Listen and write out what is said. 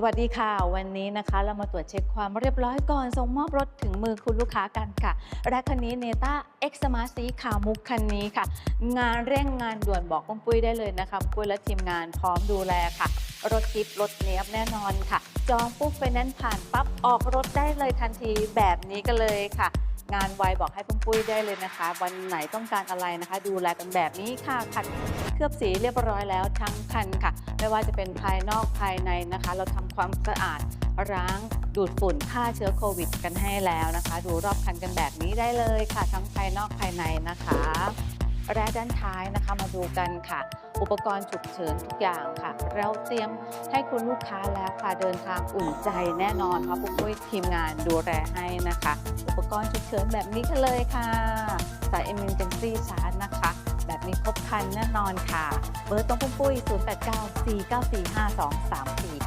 สวัสดีค่ะ วันนี้นะคะเรามาตรวจเช็คความเรียบร้อยก่อนส่งมอบรถถึงมือคุณลูกค้ากันค่ะและคันนี้เนต้าเอ็กซ์มาสีขาวมุกคันนี้ค่ะ งานเร่งงานด่วนบอกปุ้มปุ้ยได้เลยนะคะปุ้มปุ้ยและทีมงานพร้อมดูแลค่ะ รถกิฟรถเนี้ยบแน่นอนค่ะ จองปุ๊บไปนั้นซ์ผ่านปั๊บออกรถได้เลยทันทีแบบนี้ก็เลยค่ะ งานไวบอกให้ปุ้มปุ้ยได้เลยนะคะ วันไหนต้องการอะไรนะคะ ดูแลกันแบบนี้ค่ะคันเคลือบสีเรียบร้อยแล้วทั้งคันค่ะ ไม่ว่าจะเป็นภายนอกภายในนะคะ เราทำความสะอาดล้างดูดฝุ่นฆ่าเชื้อโควิด กันให้แล้วนะคะ ดูรอบคันกันแบบนี้ได้เลยค่ะ ทั้งภายนอกภายในนะคะและด้านท้ายนะคะมาดูกันค่ะ อุปกรณ์ฉุกเฉินทุกอย่างค่ะ เราเตรียมให้คุณลูกค้าแล้วค่ะเดินทางอุ่นใจแน่นอนเพราะปุ๊กปุ้ยทีมงานดูแลให้นะคะ อุปกรณ์ฉุกเฉินแบบนี้กันเลยค่ะ สาย emergency charge นะคะ แบบนี้ครบคันแน่นอนค่ะ เบอร์ตรงปุ้มปุ้ย 089 494 5234